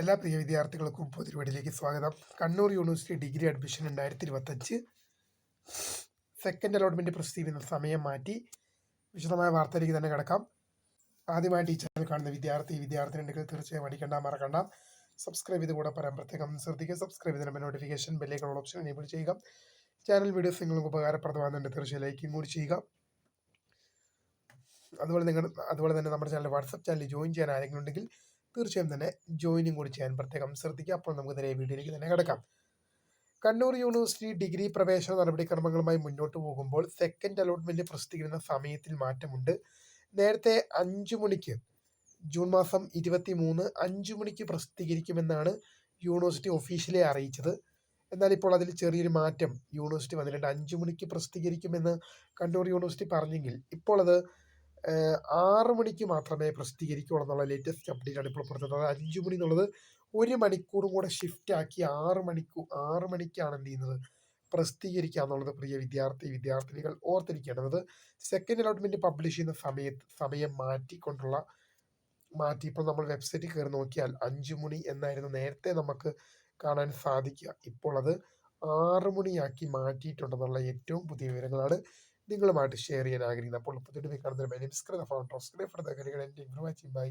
എല്ലാ പ്രിയ വിദ്യാർത്ഥികൾക്കും പൊതുപരിപാടിയിലേക്ക് സ്വാഗതം. കണ്ണൂർ യൂണിവേഴ്സിറ്റി ഡിഗ്രി അഡ്മിഷൻ രണ്ടായിരത്തി ഇരുപത്തഞ്ച് സെക്കൻഡ് അലോട്ട്മെന്റ് പ്രസിദ്ധീകരിക്കുന്ന സമയം മാറ്റി. വിശദമായ വാർത്തയിലേക്ക് തന്നെ കിടക്കാം. ആദ്യമായി ടീച്ചറിൽ കാണുന്ന വിദ്യാർത്ഥി വിദ്യാർത്ഥിനികൾ തീർച്ചയായും അടിക്കണ്ട മറക്കണ്ട. സബ്സ്ക്രൈബ് ചെയ്ത് കൂടെ പറയാൻ പ്രത്യേകം ശ്രദ്ധിക്കുക. സബ്സ്ക്രൈബ് ചെയ്തതിന് നോട്ടിഫിക്കേഷൻ ബെല്ലേക്കുള്ള ഓപ്ഷൻ എനേബിൾ ചെയ്യുക. ചാനൽ വീഡിയോസ് നിങ്ങൾക്ക് ഉപകാരപ്രദമാകുന്നുണ്ട്. തീർച്ചയായും ലൈക്കും കൂടി ചെയ്യുക. അതുപോലെ നിങ്ങൾ അതുപോലെ തന്നെ നമ്മുടെ ചാനൽ വാട്സപ്പ് ചാനൽ ജോയിൻ ചെയ്യാൻ ആരെങ്കിലും ഉണ്ടെങ്കിൽ തീർച്ചയായും തന്നെ ജോയിനും കൂടി ചെയ്യാൻ പ്രത്യേകം ശ്രദ്ധിക്കുക. അപ്പോൾ നമുക്ക് നേരെ വീഡിയോയിലേക്ക് തന്നെ കിടക്കാം. കണ്ണൂർ യൂണിവേഴ്സിറ്റി ഡിഗ്രി പ്രവേശന നടപടിക്രമങ്ങളുമായി മുന്നോട്ട് പോകുമ്പോൾ സെക്കൻഡ് അലോട്ട്മെന്റ് പ്രസിദ്ധീകരിക്കുന്ന സമയത്തിൽ മാറ്റമുണ്ട്. നേരത്തെ അഞ്ചു മണിക്ക് ജൂൺ മാസം ഇരുപത്തി മൂന്ന് അഞ്ചു മണിക്ക് പ്രസിദ്ധീകരിക്കുമെന്നാണ് യൂണിവേഴ്സിറ്റി ഒഫീഷ്യലി അറിയിച്ചത്. എന്നാൽ ഇപ്പോൾ അതിൽ ചെറിയൊരു മാറ്റം. യൂണിവേഴ്സിറ്റി വന്നിട്ടുണ്ട് അഞ്ചു മണിക്ക് പ്രസിദ്ധീകരിക്കുമെന്ന് കണ്ണൂർ യൂണിവേഴ്സിറ്റി പറഞ്ഞെങ്കിൽ ഇപ്പോൾ അത് ആറ് മണിക്ക് മാത്രമേ പ്രസിദ്ധീകരിക്കുകയുള്ളൂ എന്നുള്ള ലേറ്റസ്റ്റ് അപ്ഡേറ്റ് ആണ് ഇപ്പോൾ പുറത്തുള്ളത് അഞ്ചു മണി എന്നുള്ളത് ഒരു മണിക്കൂറും കൂടെ ഷിഫ്റ്റ് ആക്കി ആറ് മണിക്കൂർ ആറ് മണിക്കാണ് എന്ത് ചെയ്യുന്നത്? പ്രസിദ്ധീകരിക്കുക എന്നുള്ളത് പ്രിയ വിദ്യാർത്ഥി വിദ്യാർത്ഥിനികൾ ഓർത്തിരിക്കേണ്ടത്. സെക്കൻഡ് അലോട്ട്മെന്റ് പബ്ലിഷ് ചെയ്യുന്ന സമയത്ത് സമയം മാറ്റിക്കൊണ്ടുള്ള മാറ്റി ഇപ്പോൾ നമ്മൾ വെബ്സൈറ്റിൽ കയറി നോക്കിയാൽ അഞ്ചു മണി എന്നായിരുന്നു നേരത്തെ നമുക്ക് കാണാൻ സാധിക്കുക. ഇപ്പോൾ അത് ആറ് മണിയാക്കി മാറ്റിയിട്ടുണ്ടെന്നുള്ള ഏറ്റവും പുതിയ വിവരങ്ങളാണ്. നിങ്ങളുമായിട്ട് ഷെയർ ചെയ്യാൻ ആഗ്രഹിക്കുന്നത് അപ്പോൾ പുതിയ കാണുന്ന ബൈ